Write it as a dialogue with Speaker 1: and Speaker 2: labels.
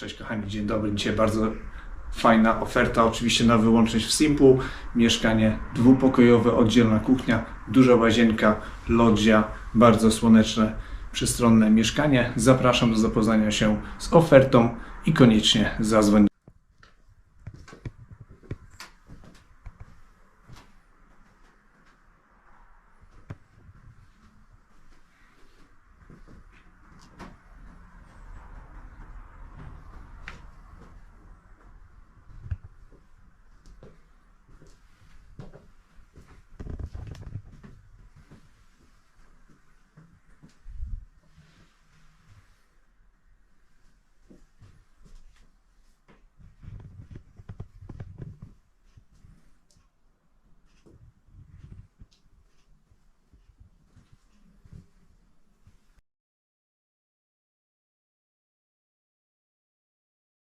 Speaker 1: Cześć kochani, dzień dobry. Dzisiaj bardzo fajna oferta, oczywiście na wyłączność w Simpu. Mieszkanie dwupokojowe, oddzielna kuchnia, duża łazienka, loggia, bardzo słoneczne, przestronne mieszkanie. Zapraszam do zapoznania się z ofertą i koniecznie zadzwoń